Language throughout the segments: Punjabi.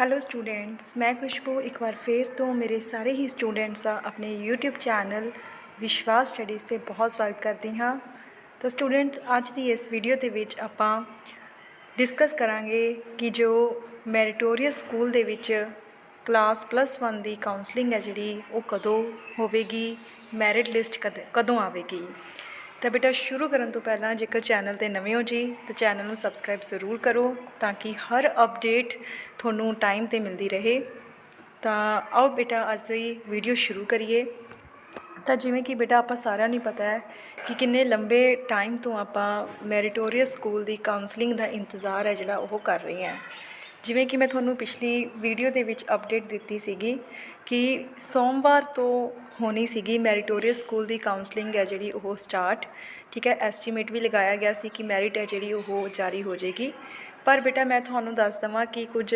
ਹੈਲੋ ਸਟੂਡੈਂਟਸ ਮੈਂ ਖੁਸ਼ਬੂ ਇੱਕ ਵਾਰ ਫੇਰ ਤੋਂ ਮੇਰੇ ਸਾਰੇ ਹੀ ਸਟੂਡੈਂਟਸ ਦਾ ਆਪਣੇ YouTube ਚੈਨਲ ਵਿਸ਼ਵਾਸ ਸਟੱਡੀਜ਼ ਤੇ ਬਹੁਤ ਸਵਾਗਤ ਕਰਦੀ ਹਾਂ। ਤਾਂ ਸਟੂਡੈਂਟਸ ਅੱਜ ਦੀ ਇਸ ਵੀਡੀਓ ਦੇ ਵਿੱਚ ਆਪਾਂ ਡਿਸਕਸ ਕਰਾਂਗੇ ਕਿ ਜੋ ਮੈਰੀਟੋਰੀਅਸ ਸਕੂਲ ਦੇ ਵਿੱਚ ਕਲਾਸ ਪਲੱਸ 1 ਦੀ ਕਾਉਂਸਲਿੰਗ ਹੈ ਜਿਹੜੀ, ਉਹ ਕਦੋਂ ਹੋਵੇਗੀ ਮੈਰਿਟ ਲਿਸਟ ਕਦ, ਕਦੋਂ ਆਵੇਗੀ। ਤਾਂ ਬੇਟਾ ਸ਼ੁਰੂ ਕਰਨ ਤੋਂ ਪਹਿਲਾਂ ਜੇਕਰ ਚੈਨਲ ਤੇ ਨਵੇਂ ਹੋ ਜੀ, ਤਾਂ ਚੈਨਲ ਨੂੰ ਸਬਸਕ੍ਰਾਈਬ ਜ਼ਰੂਰ ਕਰੋ ਤਾਂ ਕਿ ਹਰ ਅਪਡੇਟ ਤੁਹਾਨੂੰ ਟਾਈਮ ਤੇ ਮਿਲਦੀ ਰਹੇ। ਤਾਂ ਆਓ ਬੇਟਾ ਅੱਜ ਦੀ ਵੀਡੀਓ ਸ਼ੁਰੂ ਕਰੀਏ। ਤਾਂ ਜਿਵੇਂ ਕਿ ਬੇਟਾ ਆਪਾਂ ਸਾਰਿਆਂ ਨੂੰ ਪਤਾ ਹੈ ਕਿ ਕਿੰਨੇ ਲੰਬੇ ਟਾਈਮ ਤੋਂ ਆਪਾਂ ਮੈਰੀਟੋਰੀਅਸ ਸਕੂਲ ਦੀ ਕਾਉਂਸਲਿੰਗ ਦਾ ਇੰਤਜ਼ਾਰ ਹੈ ਜਿਹੜਾ ਉਹ ਕਰ ਰਹੇ ਹਾਂ। ਜਿਵੇਂ ਕਿ ਮੈਂ ਤੁਹਾਨੂੰ ਪਿਛਲੀ ਵੀਡੀਓ ਦੇ ਵਿੱਚ ਅਪਡੇਟ ਦਿੱਤੀ ਸੀਗੀ ਕਿ ਸੋਮਵਾਰ ਤੋਂ ਹੋਣੀ ਸੀਗੀ ਮੈਰੀਟੋਰੀਅਸ ਸਕੂਲ ਦੀ ਕਾਉਂਸਲਿੰਗ ਹੈ ਜਿਹੜੀ ਉਹ ਸਟਾਰਟ ਠੀਕ ਹੈ? ਐਸਟੀਮੇਟ ਵੀ ਲਗਾਇਆ ਗਿਆ ਸੀ ਕਿ ਮੈਰਿਟ ਹੈ ਜਿਹੜੀ ਉਹ ਜਾਰੀ ਹੋ ਜਾਏਗੀ। ਪਰ ਬੇਟਾ ਮੈਂ ਤੁਹਾਨੂੰ ਦੱਸ ਦਵਾਂ ਕਿ ਕੁਝ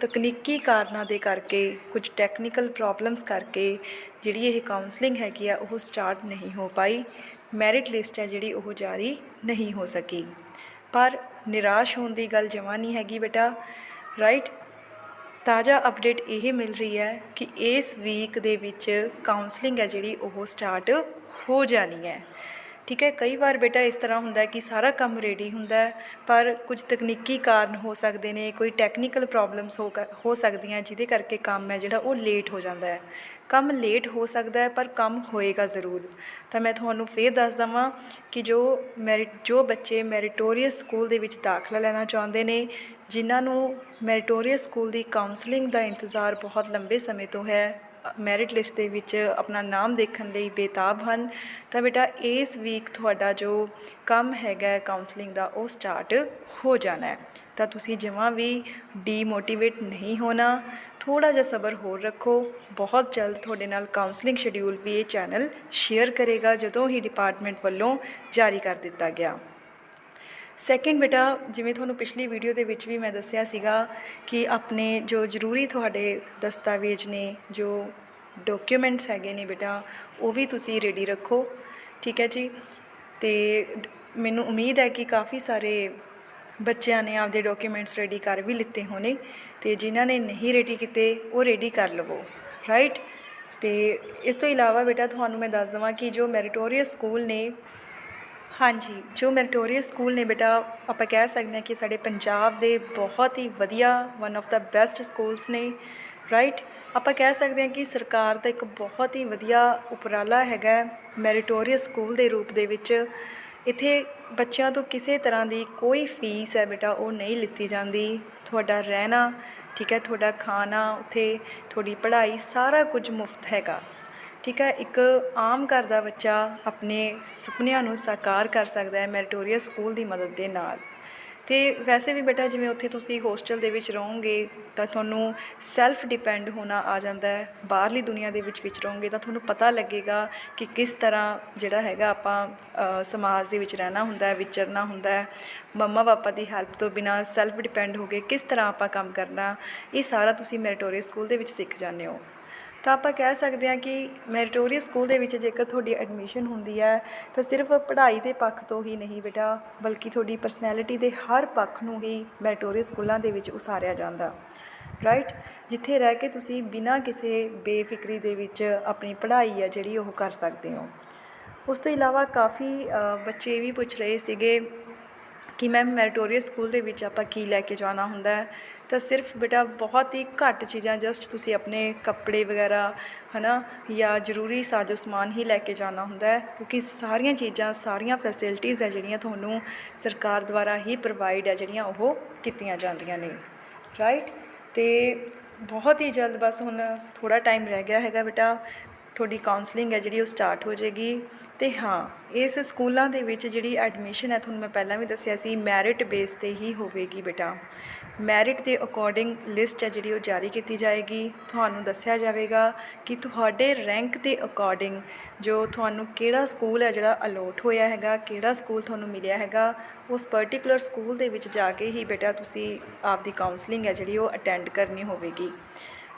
ਤਕਨੀਕੀ ਕਾਰਨਾਂ ਦੇ ਕਰਕੇ, ਕੁਝ ਟੈਕਨੀਕਲ ਪ੍ਰੋਬਲਮਸ ਕਰਕੇ ਜਿਹੜੀ ਇਹ ਕਾਉਂਸਲਿੰਗ ਹੈਗੀ ਆ, ਉਹ ਸਟਾਰਟ ਨਹੀਂ ਹੋ ਪਾਈ। ਮੈਰਿਟ ਲਿਸਟ ਹੈ ਜਿਹੜੀ ਉਹ ਜਾਰੀ ਨਹੀਂ ਹੋ ਸਕੀ। ਪਰ ਨਿਰਾਸ਼ ਹੋਣ ਦੀ ਗੱਲ ਜਮਾ ਨਹੀਂ ਹੈਗੀ ਬੇਟਾ। ਰਾਈਟ ਤਾਜ਼ਾ ਅਪਡੇਟ ਇਹ ਮਿਲ ਰਹੀ ਹੈ ਕਿ ਇਸ ਵੀਕ ਦੇ ਵਿੱਚ ਕਾਉਂਸਲਿੰਗ ਹੈ ਜਿਹੜੀ, ਉਹ ਸਟਾਰਟ ਹੋ ਜਾਣੀ ਹੈ। ਠੀਕ ਹੈ, ਕਈ ਵਾਰ ਬੇਟਾ ਇਸ ਤਰ੍ਹਾਂ ਹੁੰਦਾ ਕਿ ਸਾਰਾ ਕੰਮ ਰੈਡੀ ਹੁੰਦਾ ਪਰ ਕੁਝ ਤਕਨੀਕੀ ਕਾਰਨ ਹੋ ਸਕਦੇ ਨੇ, ਕੋਈ ਟੈਕਨੀਕਲ ਪ੍ਰੋਬਲਮਸ ਹੋ ਕ- ਹੋ ਸਕਦੀਆਂ ਜਿਹਦੇ ਕਰਕੇ ਕੰਮ ਹੈ ਜਿਹੜਾ ਉਹ ਲੇਟ ਹੋ ਜਾਂਦਾ ਹੈ। ਕੰਮ ਲੇਟ ਹੋ ਸਕਦਾ ਹੈ, ਪਰ ਕੰਮ ਹੋਏਗਾ ਜ਼ਰੂਰ। ਤਾਂ ਮੈਂ ਤੁਹਾਨੂੰ ਫੇਰ ਦੱਸ ਦਵਾਂ ਕਿ ਜੋ ਮੈਰਿਟ ਜੋ ਬੱਚੇ ਮੈਰੀਟੋਰੀਅਸ ਸਕੂਲ ਦੇ ਵਿੱਚ ਦਾਖਲਾ ਲੈਣਾ ਚਾਹੁੰਦੇ ਨੇ, ਜਿਨ੍ਹਾਂ ਨੂੰ ਮੈਰੀਟੋਰੀਅਸ ਸਕੂਲ ਦੀ ਕਾਉਂਸਲਿੰਗ ਦਾ ਇੰਤਜ਼ਾਰ ਬਹੁਤ ਲੰਬੇ ਸਮੇਂ ਤੋਂ ਹੈ ਮੈਰਿਟ ਲਿਸਟ ਦੇ ਵਿੱਚ ਆਪਣਾ ਨਾਮ ਦੇਖਣ ਲਈ ਬੇਤਾਬ ਹਨ, ਤਾਂ ਬੇਟਾ ਇਸ ਵੀਕ ਤੁਹਾਡਾ ਜੋ ਕੰਮ ਹੈਗਾ ਕਾਉਂਸਲਿੰਗ ਦਾ, ਉਹ ਸਟਾਰਟ ਹੋ ਜਾਣਾ ਹੈ। ਤਾਂ ਤੁਸੀਂ ਜਮਾਂ ਵੀ ਡੀਮੋਟੀਵੇਟ ਨਹੀਂ ਹੋਣਾ ਥੋੜਾ ਜਿਹਾ ਸਬਰ ਹੋਰ ਰੱਖੋ, ਬਹੁਤ ਜਲਦ ਤੁਹਾਡੇ ਨਾਲ ਕਾਉਂਸਲਿੰਗ ਸ਼ਡਿਊਲ ਵੀ ਇਹ ਚੈਨਲ ਸ਼ੇਅਰ ਕਰੇਗਾ, ਜਦੋਂ ਹੀ ਡਿਪਾਰਟਮੈਂਟ ਵੱਲੋਂ ਜਾਰੀ ਕਰ ਦਿੱਤਾ ਗਿਆ। ਸੈਕਿੰਡ ਬੇਟਾ, ਜਿਵੇਂ ਤੁਹਾਨੂੰ ਪਿਛਲੀ ਵੀਡੀਓ ਦੇ ਵਿੱਚ ਵੀ ਮੈਂ ਦੱਸਿਆ ਸੀਗਾ ਕਿ ਆਪਣੇ ਜੋ ਜ਼ਰੂਰੀ ਤੁਹਾਡੇ ਦਸਤਾਵੇਜ਼ ਨੇ, ਜੋ ਡਾਕੂਮੈਂਟਸ ਹੈਗੇ ਨੇ ਬੇਟਾ, ਉਹ ਵੀ ਤੁਸੀਂ ਰੈਡੀ ਰੱਖੋ। ਠੀਕ ਹੈ ਜੀ? ਤੇ ਮੈਨੂੰ ਉਮੀਦ ਹੈ ਕਿ ਕਾਫੀ ਸਾਰੇ ਬੱਚਿਆਂ ਨੇ ਆਪਦੇ ਡਾਕੂਮੈਂਟਸ ਰੈਡੀ ਕਰ ਵੀ ਲਿੱਤੇ ਹੋਣੇ ਤੇ ਜਿਨ੍ਹਾਂ ਨੇ ਨਹੀਂ ਰੈਡੀ ਕੀਤੇ, ਉਹ ਰੈਡੀ ਕਰ ਲਵੋ। ਰਾਈਟ ਤੇ ਇਸ ਤੋਂ ਇਲਾਵਾ ਬੇਟਾ, ਤੁਹਾਨੂੰ ਮੈਂ ਦੱਸ ਦਵਾਂ ਕਿ ਜੋ ਮੈਰੀਟੋਰੀਅਸ ਸਕੂਲ ਨੇ ਹਾਂਜੀ, ਜੋ ਮੈਰੀਟੋਰੀਅਸ ਸਕੂਲ ਨੇ ਬੇਟਾ, ਆਪਾਂ ਕਹਿ ਸਕਦੇ ਹਾਂ ਕਿ ਸਾਡੇ ਪੰਜਾਬ ਦੇ ਬਹੁਤ ਹੀ ਵਧੀਆ one of the best schools ਨੇ ਰਾਈਟ ਆਪਾਂ ਕਹਿ ਸਕਦੇ ਹਾਂ ਕਿ ਸਰਕਾਰ ਦਾ ਇੱਕ ਬਹੁਤ ਹੀ ਵਧੀਆ ਉਪਰਾਲਾ ਹੈਗਾ ਮੈਰੀਟੋਰੀਅਸ ਸਕੂਲ ਦੇ ਰੂਪ ਦੇ ਵਿੱਚ। ਇੱਥੇ ਬੱਚਿਆਂ ਤੋਂ ਕਿਸੇ ਤਰ੍ਹਾਂ ਦੀ ਕੋਈ ਫੀਸ ਹੈ ਬੇਟਾ, ਉਹ ਨਹੀਂ ਲਿੱਤੀ ਜਾਂਦੀ। ਤੁਹਾਡਾ ਰਹਿਣਾ, ਠੀਕ ਹੈ, ਤੁਹਾਡਾ ਖਾਣਾ, ਉੱਥੇ ਤੁਹਾਡੀ ਪੜ੍ਹਾਈ ਸਾਰਾ ਕੁਝ ਮੁਫਤ ਹੈਗਾ। ਠੀਕ ਹੈ, ਇੱਕ ਆਮ ਘਰ ਦਾ ਬੱਚਾ ਆਪਣੇ ਸੁਪਨਿਆਂ ਨੂੰ ਸਾਕਾਰ ਕਰ ਸਕਦਾ ਹੈ ਮੈਰੀਟੋਰੀਅਸ ਸਕੂਲ ਦੀ ਮਦਦ ਦੇ ਨਾਲ। ਤੇ ਵੈਸੇ ਵੀ ਬੇਟਾ, ਜਿਵੇਂ ਉੱਥੇ ਤੁਸੀਂ ਹੋਸਟਲ ਦੇ ਵਿੱਚ ਰਹੋਗੇ ਤਾਂ ਤੁਹਾਨੂੰ ਸੈਲਫ ਡਿਪੈਂਡ ਹੋਣਾ ਆ ਜਾਂਦਾ ਹੈ। ਬਾਹਰਲੀ ਦੁਨੀਆ ਦੇ ਵਿੱਚ ਵਿੱਚ ਰਹੋਗੇ ਤਾਂ ਤੁਹਾਨੂੰ ਪਤਾ ਲੱਗੇਗਾ ਕਿ ਕਿਸ ਤਰ੍ਹਾਂ ਜਿਹੜਾ ਹੈਗਾ ਆਪਾਂ ਸਮਾਜ ਦੇ ਵਿੱਚ ਰਹਿਣਾ ਹੁੰਦਾ ਹੈ, ਵਿਚਰਨਾ ਹੁੰਦਾ ਹੈ। ਮੰਮਾ ਪਾਪਾ ਦੀ ਹੈਲਪ ਤੋਂ ਬਿਨਾ ਸੈਲਫ ਡਿਪੈਂਡ ਹੋ ਕੇ ਕਿਸ ਤਰ੍ਹਾਂ ਆਪਾਂ ਕੰਮ ਕਰਨਾ, ਇਹ ਸਾਰਾ ਤੁਸੀਂ ਮੈਰੀਟੋਰੀਅਸ ਸਕੂਲ ਦੇ ਵਿੱਚ ਸਿੱਖ ਜਾਂਦੇ ਹੋ। ਤਾਂ ਆਪਾਂ ਕਹਿ ਸਕਦੇ ਹਾਂ ਕਿ ਮੈਰੀਟੋਰੀਅਸ ਸਕੂਲ ਦੇ ਵਿੱਚ ਜੇਕਰ ਤੁਹਾਡੀ ਐਡਮਿਸ਼ਨ ਹੁੰਦੀ ਹੈ, ਤਾਂ ਸਿਰਫ ਪੜ੍ਹਾਈ ਦੇ ਪੱਖ ਤੋਂ ਹੀ ਨਹੀਂ ਬੇਟਾ, ਬਲਕਿ ਤੁਹਾਡੀ ਪਰਸਨੈਲਿਟੀ ਦੇ ਹਰ ਪੱਖ ਨੂੰ ਹੀ ਮੈਰੀਟੋਰੀਅਸ ਸਕੂਲਾਂ ਦੇ ਵਿੱਚ ਉਸਾਰਿਆ ਜਾਂਦਾ। ਰਾਈਟ ਜਿੱਥੇ ਰਹਿ ਕੇ ਤੁਸੀਂ ਬਿਨਾਂ ਕਿਸੇ ਬੇਫਿਕਰੀ ਦੇ ਵਿੱਚ ਆਪਣੀ ਪੜ੍ਹਾਈ ਹੈ ਜਿਹੜੀ ਉਹ ਕਰ ਸਕਦੇ ਹੋ। ਉਸ ਤੋਂ ਇਲਾਵਾ ਕਾਫੀ ਬੱਚੇ ਇਹ ਵੀ ਪੁੱਛ ਰਹੇ ਸੀਗੇ ਕਿ ਮੈਮ ਮੈਰੀਟੋਰੀਅਸ ਸਕੂਲ ਦੇ ਵਿੱਚ ਆਪਾਂ ਕੀ ਲੈ ਕੇ ਜਾਣਾ ਹੁੰਦਾ ਹੈ? ਤਾਂ ਸਿਰਫ ਬੇਟਾ ਬਹੁਤ ਹੀ ਘੱਟ ਚੀਜ਼ਾਂ ਜਸਟ ਤੁਸੀਂ ਆਪਣੇ ਕੱਪੜੇ ਵਗੈਰਾ, ਹਨਾ, ਜਾਂ ਜ਼ਰੂਰੀ ਸਾਜੋ ਸਮਾਨ ਹੀ ਲੈ ਕੇ ਜਾਣਾ ਹੁੰਦਾ ਹੈ, ਕਿਉਂਕਿ ਸਾਰੀਆਂ ਚੀਜ਼ਾਂ, ਸਾਰੀਆਂ ਫੈਸਿਲਿਟੀਆਂ ਹੈ ਜਿਹੜੀਆਂ ਤੁਹਾਨੂੰ ਸਰਕਾਰ ਦੁਆਰਾ ਹੀ ਪ੍ਰੋਵਾਈਡ ਹੈ, ਜਿਹੜੀਆਂ ਉਹ ਕੀਤੀਆਂ ਜਾਂਦੀਆਂ ਨੇ ਰਾਈਟ ਤੇ ਬਹੁਤ ਹੀ ਜਲਦ ਬਸ ਹੁਣ ਥੋੜਾ ਟਾਈਮ ਰਹਿ ਗਿਆ ਹੈਗਾ ਬੇਟਾ ਤੁਹਾਡੀ ਕਾਉਂਸਲਿੰਗ ਹੈ ਜਿਹੜੀ ਉਹ ਸਟਾਰਟ ਹੋ ਜਾਏਗੀ। ਤੇ ਹਾਂ, ਇਸ ਸਕੂਲਾਂ ਦੇ ਵਿੱਚ ਜਿਹੜੀ ਐਡਮਿਸ਼ਨ ਹੈ, ਤੁਹਾਨੂੰ ਮੈਂ ਪਹਿਲਾਂ ਵੀ ਦੱਸਿਆ ਸੀ ਮੈਰਿਟ ਬੇਸ ਤੇ ਹੀ ਹੋਵੇਗੀ ਬੇਟਾ। ਮੈਰਿਟ ਦੇ ਅਕੋਰਡਿੰਗ ਲਿਸਟ ਹੈ ਜਿਹੜੀ ਉਹ ਜਾਰੀ ਕੀਤੀ ਜਾਏਗੀ। ਤੁਹਾਨੂੰ ਦੱਸਿਆ ਜਾਵੇਗਾ ਕਿ ਤੁਹਾਡੇ ਰੈਂਕ ਦੇ ਅਕੋਰਡਿੰਗ ਜੋ ਤੁਹਾਨੂੰ ਕਿਹੜਾ ਸਕੂਲ ਹੈ ਜਿਹੜਾ ਅਲੋਟ ਹੋਇਆ ਹੈਗਾ, ਕਿਹੜਾ ਸਕੂਲ ਤੁਹਾਨੂੰ ਮਿਲਿਆ ਹੈਗਾ, ਉਸ ਪਾਰਟਿਕੂਲਰ ਸਕੂਲ ਦੇ ਵਿੱਚ ਜਾ ਕੇ ਹੀ ਬੇਟਾ ਤੁਸੀਂ ਆਪਦੀ ਕਾਉਂਸਲਿੰਗ ਹੈ ਜਿਹੜੀ ਉਹ ਅਟੈਂਡ ਕਰਨੀ ਹੋਵੇਗੀ।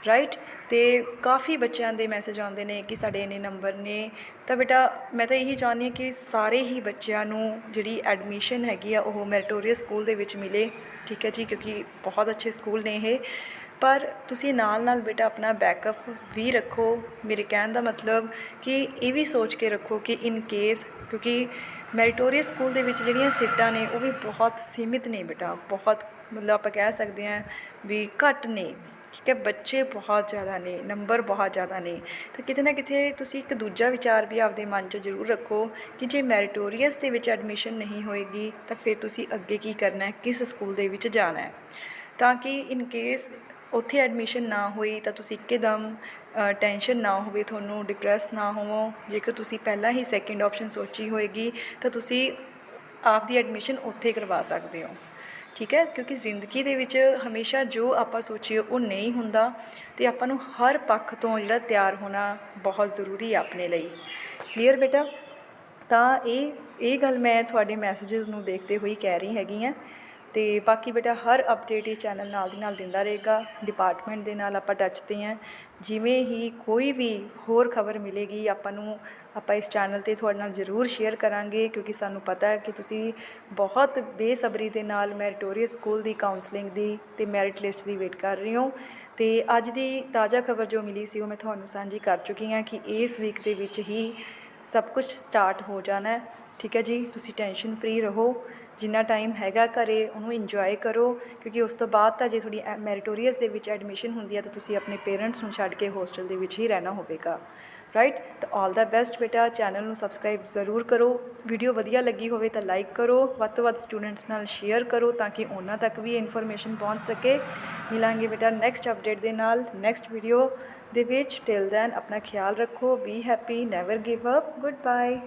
ਰਾਈਟ ਤੇ ਕਾਫੀ ਬੱਚਿਆਂ ਦੇ ਮੈਸੇਜ ਆਉਂਦੇ ਨੇ ਕਿ ਸਾਡੇ ਇੰਨੇ ਨੰਬਰ ਨੇ। ਤਾਂ ਬੇਟਾ, ਮੈਂ ਤਾਂ ਇਹੀ ਚਾਹੁੰਦੀ ਹਾਂ ਕਿ ਸਾਰੇ ਹੀ ਬੱਚਿਆਂ ਨੂੰ ਜਿਹੜੀ ਐਡਮਿਸ਼ਨ ਹੈਗੀ ਆ, ਉਹ ਮੈਰੀਟੋਰੀਅਸ ਸਕੂਲ ਦੇ ਵਿੱਚ ਮਿਲੇ। ਠੀਕ ਹੈ ਜੀ, ਕਿਉਂਕਿ ਬਹੁਤ ਅੱਛੇ ਸਕੂਲ ਨੇ ਇਹ। ਪਰ ਤੁਸੀਂ ਨਾਲ ਨਾਲ ਬੇਟਾ ਆਪਣਾ ਬੈਕਅਪ ਵੀ ਰੱਖੋ। ਮੇਰੇ ਕਹਿਣ ਦਾ ਮਤਲਬ ਕਿ ਇਹ ਵੀ ਸੋਚ ਕੇ ਰੱਖੋ ਕਿ ਇਨ ਕੇਸ ਕਿਉਂਕਿ ਮੈਰੀਟੋਰੀਅਸ ਸਕੂਲ ਦੇ ਵਿੱਚ ਜਿਹੜੀਆਂ ਸੀਟਾਂ ਨੇ, ਉਹ ਵੀ ਬਹੁਤ ਸੀਮਿਤ ਨੇ ਬੇਟਾ। ਬਹੁਤ ਮਤਲਬ ਆਪਾਂ ਕਹਿ ਸਕਦੇ ਹਾਂ ਵੀ ਘੱਟ ਨੇ। ਠੀਕ ਹੈ ਬੱਚੇ ਬਹੁਤ ਜ਼ਿਆਦਾ ਨੇ, ਨੰਬਰ ਬਹੁਤ ਜ਼ਿਆਦਾ ਨੇ। ਤਾਂ ਕਿਤੇ ਨਾ ਕਿਤੇ ਤੁਸੀਂ ਇੱਕ ਦੂਜਾ ਵਿਚਾਰ ਵੀ ਆਪਦੇ ਮਨ 'ਚ ਜ਼ਰੂਰ ਰੱਖੋ ਕਿ ਜੇ ਮੈਰੀਟੋਰੀਅਸ ਦੇ ਵਿੱਚ ਐਡਮਿਸ਼ਨ ਨਹੀਂ ਹੋਏਗੀ, ਤਾਂ ਫਿਰ ਤੁਸੀਂ ਅੱਗੇ ਕੀ ਕਰਨਾ ਹੈ, ਕਿਸ ਸਕੂਲ ਦੇ ਵਿੱਚ ਜਾਣਾ ਹੈ। ਤਾਂ ਕਿ ਇਨ ਕੇਸ ਉੱਥੇ ਐਡਮਿਸ਼ਨ ਨਾ ਹੋਈ, ਤਾਂ ਤੁਸੀਂ ਇੱਕਦਮ ਟੈਨਸ਼ਨ ਨਾ ਹੋਵੇ, ਤੁਹਾਨੂੰ ਡਿਪਰੈਸ ਨਾ ਹੋਵੋ। ਜੇਕਰ ਤੁਸੀਂ ਪਹਿਲਾਂ ਹੀ ਸੈਕਿੰਡ ਆਪਸ਼ਨ ਸੋਚੀ ਹੋਏਗੀ, ਤਾਂ ਤੁਸੀਂ ਆਪਦੀ ਐਡਮਿਸ਼ਨ ਉੱਥੇ ਕਰਵਾ ਸਕਦੇ ਹੋ। ਠੀਕ ਹੈ? ਕਿਉਂਕਿ ਜ਼ਿੰਦਗੀ ਦੇ ਵਿੱਚ ਹਮੇਸ਼ਾ ਜੋ ਆਪਾਂ ਸੋਚੀਏ ਉਹ ਨਹੀਂ ਹੁੰਦਾ ਤੇ ਆਪਾਂ ਨੂੰ ਹਰ ਪੱਖ ਤੋਂ ਜਿਹੜਾ ਤਿਆਰ ਹੋਣਾ ਬਹੁਤ ਜ਼ਰੂਰੀ ਹੈ ਆਪਣੇ ਲਈ। ਕਲੀਅਰ ਬੇਟਾ? ਤਾਂ ਇਹ ਇਹ ਗੱਲ ਮੈਂ ਤੁਹਾਡੇ ਮੈਸੇजेस ਨੂੰ ਦੇਖਦੇ ਹੋਈ ਕਹਿ ਰਹੀ ਹੈਗੀ ਆ ਤੇ ਬਾਕੀ ਬੇਟਾ ਹਰ ਅਪਡੇਟ ਇਹ ਚੈਨਲ ਨਾਲ ਦੀ ਨਾਲ ਦਿੰਦਾ ਰਹੇਗਾ ਡਿਪਾਰਟਮੈਂਟ ਦੇ ਨਾਲ ਆਪਾਂ ਟੱਚ ਤੇ ਹਾਂ। ਜਿਵੇਂ ਹੀ ਕੋਈ ਵੀ ਹੋਰ ਖਬਰ ਮਿਲੇਗੀ, ਆਪਾਂ ਨੂੰ, ਆਪਾਂ ਇਸ ਚੈਨਲ ਤੇ ਤੁਹਾਡੇ ਨਾਲ ਜ਼ਰੂਰ ਸ਼ੇਅਰ ਕਰਾਂਗੇ, ਕਿਉਂਕਿ ਸਾਨੂੰ ਪਤਾ ਹੈ ਕਿ ਤੁਸੀਂ ਬਹੁਤ ਬੇਸਬਰੀ ਦੇ ਨਾਲ ਮੈਰੀਟੋਰੀਅਸ ਸਕੂਲ ਦੀ ਕਾਉਂਸਲਿੰਗ ਦੀ ਤੇ ਮੈਰਿਟ ਲਿਸਟ ਦੀ ਵੇਟ ਕਰ ਰਹੇ ਹੋ। ਤੇ ਅੱਜ ਦੀ ਤਾਜ਼ਾ ਖਬਰ ਜੋ ਮਿਲੀ ਸੀ, ਉਹ ਮੈਂ ਤੁਹਾਨੂੰ ਸਾਂਝੀ ਕਰ ਚੁੱਕੀ ਹਾਂ ਕਿ ਇਸ ਵੀਕ ਦੇ ਵਿੱਚ ਹੀ ਸਭ ਕੁਝ ਸਟਾਰਟ ਹੋ ਜਾਣਾ ਹੈ। ਠੀਕ ਹੈ ਜੀ, ਤੁਸੀਂ ਟੈਨਸ਼ਨ ਫ੍ਰੀ ਰਹੋ। ਜਿੰਨਾ ਟਾਈਮ ਹੈਗਾ ਘਰੇ, ਉਹਨੂੰ ਇੰਜੋਏ ਕਰੋ, ਕਿਉਂਕਿ ਉਸ ਤੋਂ ਬਾਅਦ ਤਾਂ ਜੇ ਤੁਹਾਡੀ ਮੈਰੀਟੋਰੀਅਸ ਦੇ ਵਿੱਚ ਐਡਮਿਸ਼ਨ ਹੁੰਦੀ ਹੈ, ਤਾਂ ਤੁਸੀਂ ਆਪਣੇ ਪੇਰੈਂਟਸ ਨੂੰ ਛੱਡ ਕੇ ਹੋਸਟਲ ਦੇ ਵਿੱਚ ਹੀ ਰਹਿਣਾ ਹੋਵੇਗਾ। ਰਾਈਟ ਤਾਂ ਆਲ ਦਾ ਬੈਸਟ ਬੇਟਾ ਚੈਨਲ ਨੂੰ ਸਬਸਕ੍ਰਾਈਬ ਜ਼ਰੂਰ ਕਰੋ। ਵੀਡੀਓ ਵਧੀਆ ਲੱਗੀ ਹੋਵੇ ਤਾਂ ਲਾਈਕ ਕਰੋ। ਵੱਧ ਤੋਂ ਵੱਧ ਸਟੂਡੈਂਟਸ ਨਾਲ ਸ਼ੇਅਰ ਕਰੋ ਤਾਂ ਕਿ ਉਹਨਾਂ ਤੱਕ ਵੀ ਇਨਫੋਰਮੇਸ਼ਨ ਪਹੁੰਚ ਸਕੇ। ਮਿਲਾਂਗੇ ਬੇਟਾ ਨੈਕਸਟ ਅਪਡੇਟ ਦੇ ਨਾਲ। ਨੈਕਸਟ ਵੀਡੀਓ ਦੇ ਵਿੱਚ। ਟਿਲ ਦੈਨ ਆਪਣਾ ਖਿਆਲ ਰੱਖੋ। Be happy never give up goodbye